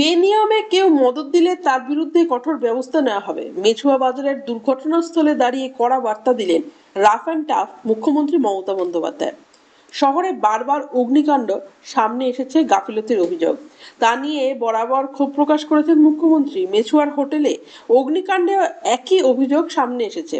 বেনিয়মে কেউ মদত দিলে তার বিরুদ্ধে কঠোর ব্যবস্থা নেওয়া হবে। মেছুয়া বাজারের দুর্ঘটনাস্থলে দাঁড়িয়ে কড়া বার্তা দিলেন রাফ অ্যান্ড টাফ মুখ্যমন্ত্রী মমতা বন্দ্যোপাধ্যায়। শহরে বারবার অগ্নিকাণ্ড, সামনে এসেছে গাফিলতির অভিযোগ। তা নিয়ে বরাবর ক্ষোভ প্রকাশ করেছেন মুখ্যমন্ত্রী। মেছুয়ার হোটেলে অগ্নিকাণ্ডে একই অভিযোগ সামনে এসেছে।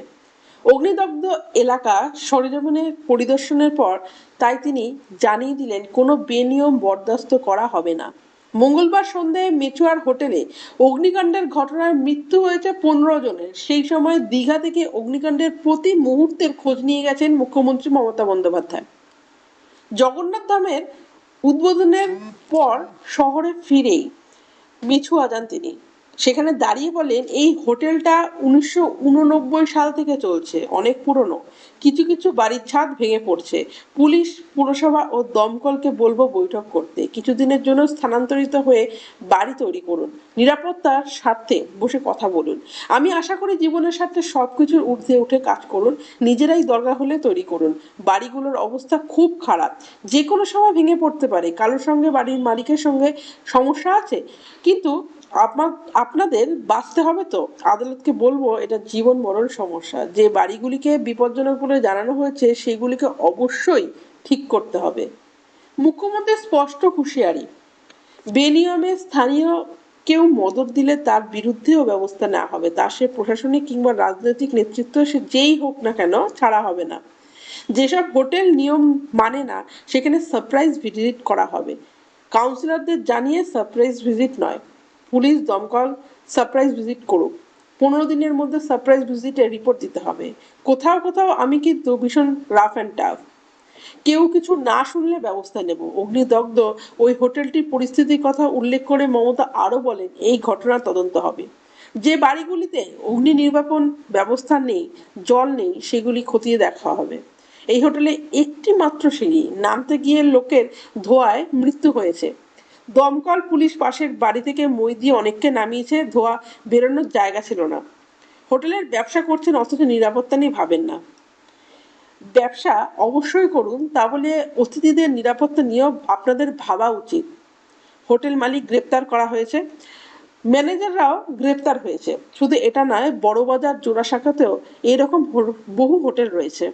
অগ্নিদগ্ধ এলাকা সরেজমিনে পরিদর্শনের পর তাই তিনি জানিয়ে দিলেন, কোনো বেনিয়ম বরদাস্ত করা হবে না। মঙ্গলবার সন্ধ্যায় মেচুয়ার হোটেলে অগ্নিকাণ্ডের ঘটনায় মৃত্যু হয়েছে পনেরো জনের। সেই সময় দীঘা থেকে অগ্নিকাণ্ডের প্রতি মুহূর্তের খোঁজ নিয়ে গেছেন মুখ্যমন্ত্রী মমতা বন্দ্যোপাধ্যায়। জগন্নাথ ধামের উদ্বোধনের পর শহরে ফিরেই মিছুয়া যান তিনি। সেখানে দাঁড়িয়ে বলেন, এই হোটেলটা উনিশশো উননব্বই সাল থেকে চলছে, অনেক পুরনো। কিছু কিছু বাড়ির ছাদ ভেঙে পড়ছে। পুলিশ, পুরসভা ও দমকলকে বলব বৈঠক করতে। কিছুদিনের জন্য স্থানান্তরিত হয়ে বাড়ি তৈরি করুন। নিরাপত্তার স্বার্থে বসে কথা বলুন। আমি আশা করি জীবনের স্বার্থে সব কিছুর ঊর্ধ্বে উঠে কাজ করুন। নিজেরাই দরকার হলে তৈরি করুন। বাড়িগুলোর অবস্থা খুব খারাপ। যে কোনো সময় ভেঙে পড়তে পারে। কারোর সঙ্গে বাড়ির মালিকের সঙ্গে সমস্যা আছে? কিন্তু আপনার আপনাদের বাঁচতে হবে তো? আদালতকে বলব, এটা জীবন মরণ সমস্যা। যে বাড়িগুলিকে বিপজ্জনক বলে জানানো হয়েছে, সেগুলিকে অবশ্যই ঠিক করতে হবে। মুখ্যমন্ত্রী স্পষ্ট হুঁশিয়ারি। বেনিয়মে স্থানীয় কেউ মদত দিলে তার বিরুদ্ধেও ব্যবস্থা নেওয়া হবে। তা সে প্রশাসনিক কিংবা রাজনৈতিক নেতৃত্ব, সে যেই হোক না কেন, ছাড়া হবে না। যেসব হোটেল নিয়ম মানে না, সেখানে সারপ্রাইজ ভিজিট করা হবে। কাউন্সিলরদের জানিয়ে সারপ্রাইজ ভিজিট নয়। পুলিশ দমকল সারপ্রাইজ ভিজিট করুক। পনেরো দিনের মধ্যে সারপ্রাইজ ভিজিটের রিপোর্ট দিতে হবে। কোথাও কোথাও আমি কিন্তু ভীষণ রাফ অ্যান্ড টাফ কেউ কিছু না শুনলে ব্যবস্থা নেব। অগ্নিদগ্ধ ওই হোটেলটির পরিস্থিতির কথা উল্লেখ করে মমতা আরও বলেন, এই ঘটনার তদন্ত হবে। যে বাড়িগুলিতে অগ্নি নির্বাপন ব্যবস্থা নেই, জল নেই, সেগুলি খতিয়ে দেখা হবে। এই হোটেলে একটি মাত্র সিঁড়ি, নামতে গিয়ে লোকের ধোঁয়ায় মৃত্যু হয়েছে। দমকল পুলিশ পাশের বাড়ি থেকে মই দিয়ে অনেককে নামিয়েছে, ধোয়া বেরোনোর জায়গা ছিল না। হোটেলের ব্যবসা করছেন, অথচ নিরাপত্তা নিয়ে ভাবেন না। ব্যবসা অবশ্যই করুন, তা বলে অতিথিদের নিরাপত্তা নিয়েও আপনাদের ভাবা উচিত। হোটেল মালিক গ্রেপ্তার করা হয়েছে। ম্যানেজাররাও গ্রেপ্তার হয়েছে। শুধু এটা নয়, বড়বাজার জোড়া শাখাতেও এরকম বহু হোটেল রয়েছে।